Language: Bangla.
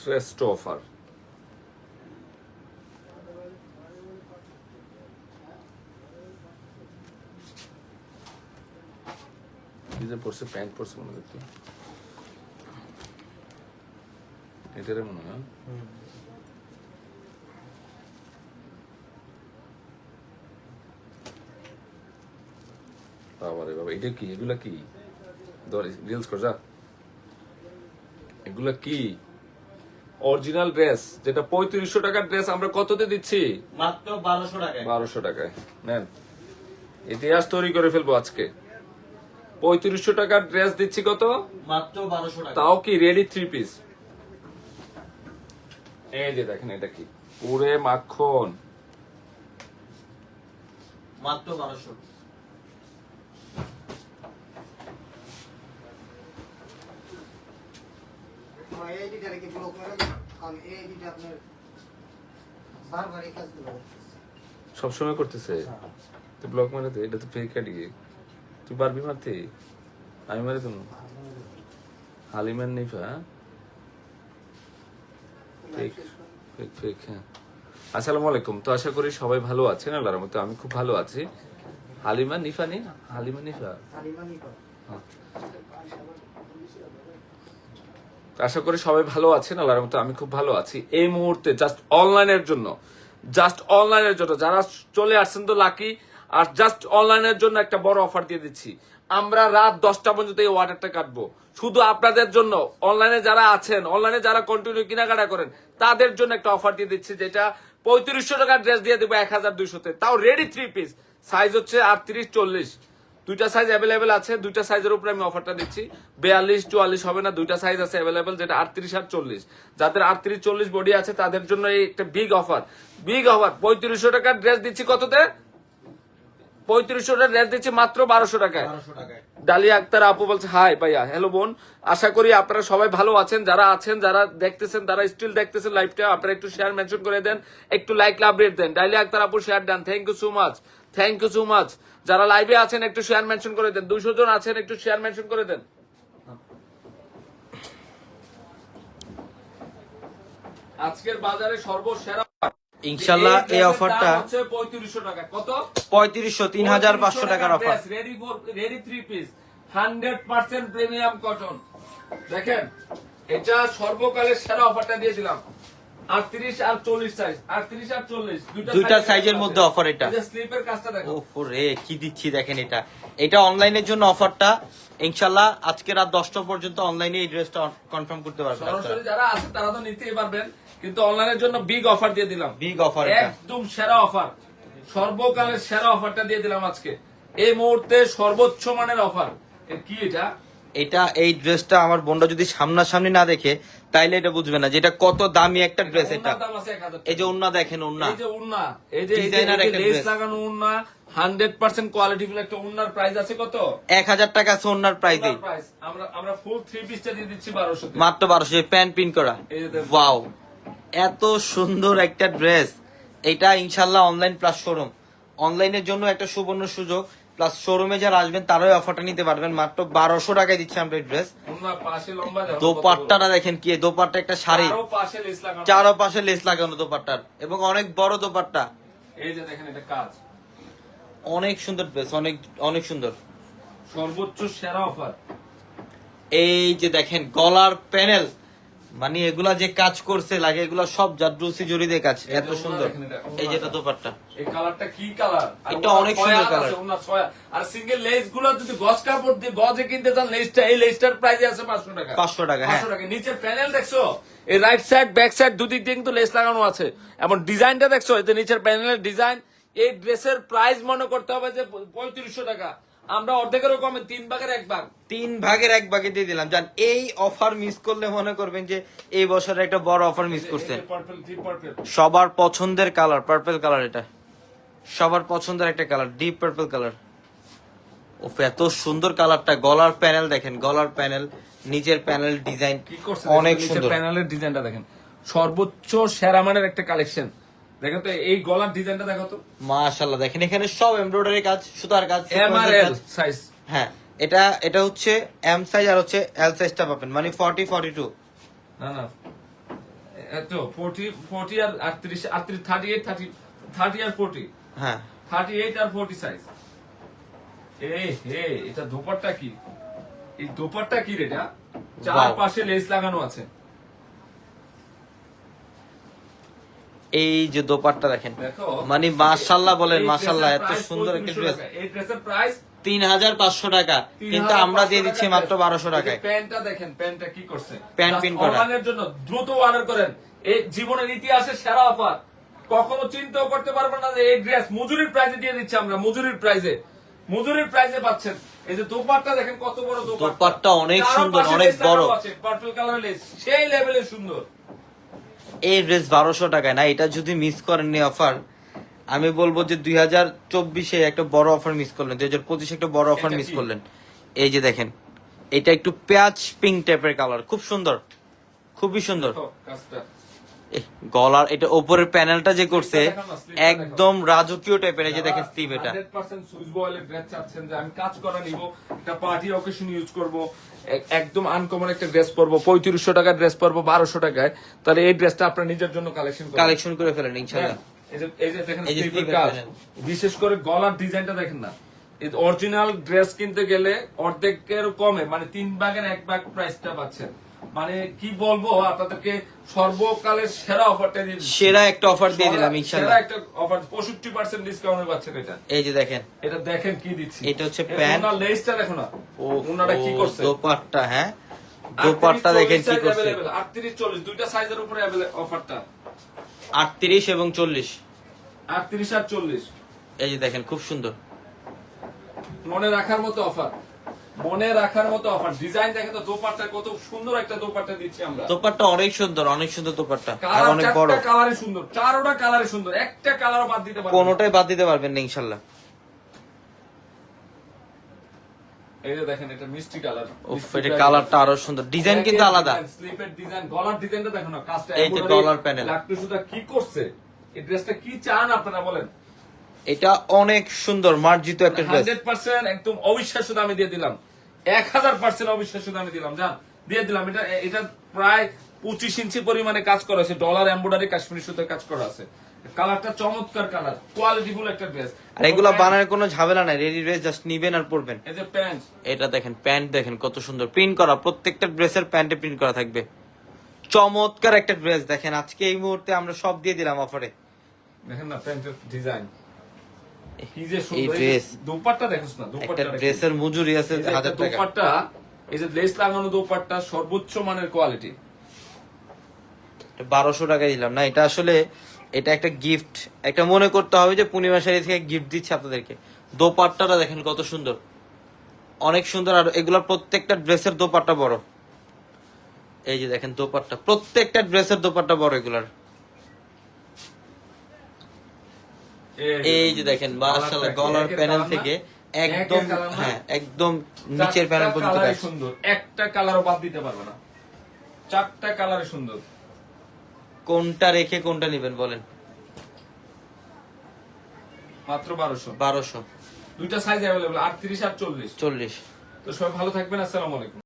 শ্রেষ্ঠ অফার। যে পড়ছে প্যান্ট পড়ছে মনে দেখতে। এটারে মনে হয়। বাবারে বাবা, এটা কি? এগুলা কি? রিলস কর, যা। এগুলা কি? অরিজিনাল ড্রেস যেটা পঁয়ত্রিশশো টাকার ড্রেস আমরা কততে দিচ্ছি? মাত্র বারোশো টাকায়। বারোশো টাকায়। নেন। ইতিহাস তৈরি করে ফেলব আজকে। পঁয়ত্রিশশো টাকার ড্রেস দিচ্ছি কত? মাত্র বারোশো টাকা তাও কি রেডি থ্রি পিস এই যে দেখেন এটা কি? পুরে মাখন। মাত্র বারোশো। এই আইডিটা কি ব্লক করে কারণ আপনার কাজগুলো করতেছে। সবসময় করতেছে? তুই ব্লক মারাতে এটা তো ফেক আইডি তুই পারবি মারতে? আমি মারি তুমি হালিমান নিফা ফেক ফেক ফেক হ্যাঁ। আসসালামু আলাইকুম। তো আশা করি সবাই ভালো আছেন আল্লাহর মতো আমি খুব ভালো আছি। হালিমা নিফা নি হালিমা নিফা হালিমানি কর। আশা করি সবাই ভালো আছেন, আল্লাহর মতো আমি খুব ভালো আছি। এই মুহূর্তে জাস্ট অনলাইনের জন্য জাস্ট অনলাইনের জন্য, যারা চলে আসছেন তো লাকি আর জাস্ট অনলাইনের জন্য একটা বড় অফার দিয়ে দিচ্ছি। আমরা রাত দশটা পর্যন্ত এই ওয়াটারটা কাটবো। শুধু আপনাদের জন্য অনলাইনে যারা আছেন অনলাইনে যারা কন্টিনিউ কেনাকাটা করেন, তাদের জন্য একটা অফার দিয়ে দিচ্ছি, যেটা পঁয়ত্রিশশো টাকার ড্রেস দিয়ে দেবো এক হাজার দুইশোতে। তাও রেডি থ্রি পিস সাইজ হচ্ছে আটত্রিশ, চল্লিশ। দুইটা সাইজ অ্যাভেলেবেল আছে দুইটা সাইজের উপরে আমি অফারটা দিচ্ছি। বিয়াল্লিশ চুয়াল্লিশ হবে না দুইটা সাইজ আছে অ্যাভেলেবেল যেটা আটত্রিশ আর চল্লিশ। যাদের আটত্রিশ চল্লিশ বডি আছে তাদের জন্য এই একটা বিগ অফার বিগ অফার পঁয়ত্রিশশো টাকার ড্রেস দিচ্ছি কততে? পঁয়ত্রিশশো টাকার ড্রেস দিচ্ছি মাত্র বারোশো টাকায়। ডালিয়া আক্তার আপু বলছে হাই ভাইয়া হ্যালো বোন। আশা করি আপনারা সবাই ভালো আছেন যারা আছেন যারা দেখতেছেন যারা স্টিল দেখতেছেন লাইভটা আপনারা একটু শেয়ার মেনশন করে দেন একটু লাইক লাভ রেট দেন। ডালিয়া আক্তার আপু share then. Thank you so much thank you so much যারা লাইভে আছেন একটু শেয়ার মেনশন করে দেন। দুইশো জন আছেন একটু শেয়ার মেনশন করে দেন। আজকের বাজারে সর্বসেরা ইনশাল্লাহ এই অফারটা হচ্ছে পঁয়ত্রিশশো টাকা। কত? পঁয়ত্রিশশো তিন হাজার পাঁচশো টাকার offer ready for ready three piece hundred percent premium cotton দেখেন এটা সর্বকালের সেরা অফারটা দিয়েছিলাম। আটত্রিশ আর চল্লিশ সাইজ আটত্রিশ আর চল্লিশ। দুইটা সাইজের মধ্যে। offer এটা। স্লিপের কাজটা দেখো। কি দিচ্ছি দেখেন এটা। এটা অনলাইনের জন্য অফারটা আজকে রাত পর্যন্ত অনলাইনে এই ড্রেসটা কনফার্ম করতে পারবেন সরাসরি যারা আছে তারা তো নিতেই পারবেন। কিন্তু অনলাইনের জন্য বিগ অফার দিয়ে দিলাম। বিগ অফার একদম সেরা অফার সর্বকালের সেরা অফারটা দিয়ে দিলাম আজকে। এই মুহূর্তে সর্বোচ্চ মানের অফার কি এটা? এটা এই ড্রেসটা আমার বোনটা যদি সামনাসামনি না দেখে তাইলে এটা বুঝবে না যেটা কত দামি একটা ড্রেস এটা। 1000। এই যে ওন্না দেখেন ওন্না এই যে উন্না এই যে একটা লেস লাগানো উন্না হান্ড্রেড পার্সেন্ট কোয়ালিটি ফুল একটা উন্নার প্রাইস আছে কত? এক হাজার টাকা আছে ওন্নার প্রাইসে আমরা আমরা ফুল পিসটা দিয়ে দিচ্ছি বারোশো মাত্র বারোশো প্যান্ট প্রিন্ট করা। ওয়াও এত সুন্দর একটা ড্রেস। এটা ইনশাল্লাহ অনলাইন প্লাস শোরুম অনলাইনের জন্য একটা সুবর্ণ সুযোগ। প্লাস শোরুমে যারা আসবেন তারাই অফারটা নিতে পারবেন। মাত্র বারোশো টাকায় দিচ্ছি আমরা এই ড্রেস দোপাট্টাটা দেখেন কি দোপাট্টা একটা শাড়ি। চারো পাশে লেস লাগানো। দোপাট্টার। এবং অনেক বড় দোপাট্টা। এই যে দেখেন এটা কাজ। অনেক সুন্দর ড্রেস অনেক অনেক সুন্দর। সর্বোচ্চ সেরা অফার এই যে দেখেন গলার প্যানেল মানে এগুলা যে কাজ করছে লাগে এগুলা সব জাদ্রুসি জড়ি কাজ। এত সুন্দর। এই যেটা। দোপাট্টা। এই কালারটা কি কালার? এটা অনেক সুন্দর colour। আর সিঙ্গেল লেসগুলো যদি গজ কাপড় দিয়ে গজে কিনতে চান লেসটা এই লেসটার প্রাইস আছে পাঁচশো টাকা। 500 টাকা, হ্যাঁ। 500 টাকা। নিচের প্যানেল দেখছ? এই রাইট সাইড ব্যাক সাইড দুদিক দিয়ে কিন্তু লেস লাগানো আছে। এমন ডিজাইনটা দেখছ? এই যে নিচের প্যানেলের ডিজাইন এই ড্রেসের প্রাইস মনে করতে হবে যে পঁয়ত্রিশশো টাকা। আমরা অর্ধেকেরও কমে তিন ভাগের এক ভাগ। তিন ভাগের এক ভাগে দিয়ে দিলাম। জান এই অফার মিস করলে মনে করবেন যে এই বছরে একটা বড় অফার মিস করছেন সবার পছন্দের কালার পার্পল কালার এটা। সবার পছন্দের একটা কালার ডিপ পার্পল কালার ওফ এত সুন্দর কালারটা গলার প্যানেল দেখেন গলার প্যানেল নিচের প্যানেল ডিজাইন অনেক সুন্দর। প্যানেলের ডিজাইনটা দেখেন। সর্বোচ্চ সেরা মানের একটা কালেকশন দেখো তো এই গলার ডিজাইনটা দেখো তো। মাশাল্লাহ দেখেন এখানে সব এমব্রয়ডারি কাজ সুতার কাজ এম আর এল সাইজ হ্যাঁ এটা এটা হচ্ছে এম সাইজ আর হচ্ছে এল সাইজটা পাবেন মানে ফর্টি ফর্টি টু না না এত ফোর্টি ফোর্টি আর আটত্রিশ আটত্রিশ থার্টি এইট থার্টি থার্টি আর ফোর্টি হ্যাঁ। থার্টি এইট আর ফোর্টি সাইজ এ হে এটা দোপারটা কি? এই দোপারটা কি রে এটা? চার পাশে লেস লাগানো আছে। এই যে দোপাট্টা দেখেন। মানে মাশাল্লাহ বলেন ড্রেসের এত সুন্দর একটা ড্রেস তিন হাজার পাঁচশো টাকা। কিন্তু আমরা দিয়ে দিচ্ছি মাত্র বারোশো টাকায়। প্যান্টটা দেখেন প্যান্টটা কি করছে? প্যান্ট Just pin করা। জন্য দ্রুত অর্ডার করেন। এই জীবনের ইতিহাসে সেরা অফার। কখনো চিন্তাও করতে পারবেন না যে এই ড্রেস মজুরির প্রাইজে দিয়ে দিচ্ছি আমরা মজুরির প্রাইজে মজুরির প্রাইজে পাচ্ছেন। এই যে দোপাট্টা দেখেন কত বড় দোপাট্টা। অনেক সুন্দর, অনেক বড়। পার্পল কালার সেই লেভেলের সুন্দর। এই ড্রেস বারোশো টাকায় না এটা যদি মিস করেননি অফার আমি বলব যে দুই হাজার চব্বিশে একটা বড় অফার মিস করলেন দুই হাজার পঁচিশে একটা বড় অফার মিস করলেন। এই যে দেখেন এটা একটু পেঁয়াজ পিঙ্ক টাইপের কালার খুব সুন্দর খুবই সুন্দর। গলার এটা ওপরের প্যানেলটা যে করছে একদম রাজকীয় টাইপের এই যে দেখেন স্টিভ এটা। 100% সুইচ বয়েলের ড্রেস চাচ্ছেন যে আমি কাজ করা নিব একটা পার্টি অকেশন ইউজ করব একদম আনকমন একটা ড্রেস পরবো পঁয়ত্রিশশো টাকার ড্রেস পরবো বারোশো টাকায়। তাহলে এই ড্রেসটা আপনার নিজের জন্য কালেকশন কালেকশন করে ফেলেন ইনশাল্লাহ এই যে এই যে দেখেন এই যে স্লিপের স্লিপের কাজ। বিশেষ করে গলার ডিজাইনটা দেখেন না। অরিজিনাল ড্রেস কিনতে গেলে অর্ধেকের কমে মানে তিন ভাগের এক ভাগ প্রাইসটা পাচ্ছেন। মানে কি বলব আপনাদেরকে সর্বকালের সেরা অফারটা দিয়ে। সেরা একটা অফার দিয়ে দিলাম ইনশাআল্লাহ সেরা একটা অফার পঁয়ষট্টি পার্সেন্ট ডিসকাউন্টে পাচ্ছেন এটা। এই যে দেখেন। এটা দেখেন কি দিচ্ছি। এটা হচ্ছে প্যান্ট। ওনার লেসটা দেখো না। ও ওনারা কি করছে? দোপাট্টা হ্যাঁ? দোপাট্টা দেখেন কি করছে। আটত্রিশ চল্লিশ দুইটা সাইজের উপরে অফারটা আটত্রিশ এবং চল্লিশ। আটত্রিশ আর চল্লিশ। এই যে দেখেন খুব সুন্দর। মনে রাখার মতো অফার মনে রাখার মতো অফার ডিজাইন দেখে তো দোপাট্টা কত সুন্দর একটা দোপাট্টা দিচ্ছি আমরা। দোপাট্টা অনেক সুন্দর অনেক সুন্দর দোপাট্টা। আর অনেক বড়। কালারে সুন্দর চারোটা কালারে সুন্দর একটা কালারও বাদ দিতে পারবেন। কোনোটাই বাদ দিতে পারবেন না ইনশাল্লাহ। এই যে দেখেন এটা মিষ্টি কালার। উফ এটা কালারটা আরও সুন্দর। ডিজাইন কিন্তু আলাদা। স্লিপের ডিজাইন গলার ডিজাইনটা দেখো না কাজটা এই যে গলার panel। লাকটু সুতা কি করছে এই ড্রেসটা কি চান আপনারা বলেন? এটা অনেক সুন্দর মার্জিত একটা ড্রেস হান্ড্রেড পার্সেন্ট একদম অবিশ্বাস্য দামে দিয়ে দিলাম। এক হাজার পার্সেন্ট অবিশ্বাস্য দামে দিলাম জান দিয়ে দিলাম। এটা এটা প্রায় পঁচিশ ইঞ্চি পরিমাণে কাজ করা আছে। ডলার এম্বয়ডারি কাশ্মীরি সুতার কাজ করা আছে। কালারটা চমৎকার কালার কোয়ালিটিফুল একটা ড্রেস আর এগুলো বানানোর কোনো ঝামেলা নাই রেডি ড্রেস জাস্ট নিবেন আর পরবেন। এই যে প্যান্ট এটা দেখেন প্যান্ট দেখেন কত সুন্দর। প্রিন্ট করা প্রত্যেকটা ড্রেসের প্যান্টে প্রিন্ট করা থাকবে। চমৎকার একটা ড্রেস দেখেন আজকে এই মুহূর্তে আমরা সব দিয়ে দিলাম অফারে দেখেন না প্যান্টের ডিজাইন এই সুন্দর দোপাট্টা দেখোস না দোপাট্টা ড্রেসের মজুরি আছে এই যে একটা হাজার টাকা। দোপাট্টা এই যে লেস লাগানো দোপাট্টা সর্বোচ্চ মানের কোয়ালিটি বারোশো টাকা দিলাম। না এটা আসলে এটা একটা গিফট একটা মনে করতে হবে যে পূর্ণিমা শাড়ি থেকে গিফট দিচ্ছে আপনাদেরকে। দোপাট্টাটা দেখেন কত সুন্দর। অনেক সুন্দর আর এগুলোর প্রত্যেকটা ড্রেসের দোপাট্টা বড়। এই যে দেখেন দোপাট্টা। প্রত্যেকটা ড্রেসের দোপাট্টা বড় এগুলার। এই যে দেখেন মাশাআল্লাহ গলার প্যানেল থেকে একদম হ্যাঁ একদম নিচের প্যানেল পর্যন্ত সুন্দর। একটা কালারও বাদ দিতে পারবে না। চারটা কালার সুন্দর। কোনটা রেখে কোনটা নেবেন বলেন? মাত্র বারোশো। বারোশো। দুইটা সাইজ অ্যাভেলেবল আটত্রিশ আর চল্লিশ। চল্লিশ। তো সবাই ভালো থাকবেন আসসালামু আলাইকুম।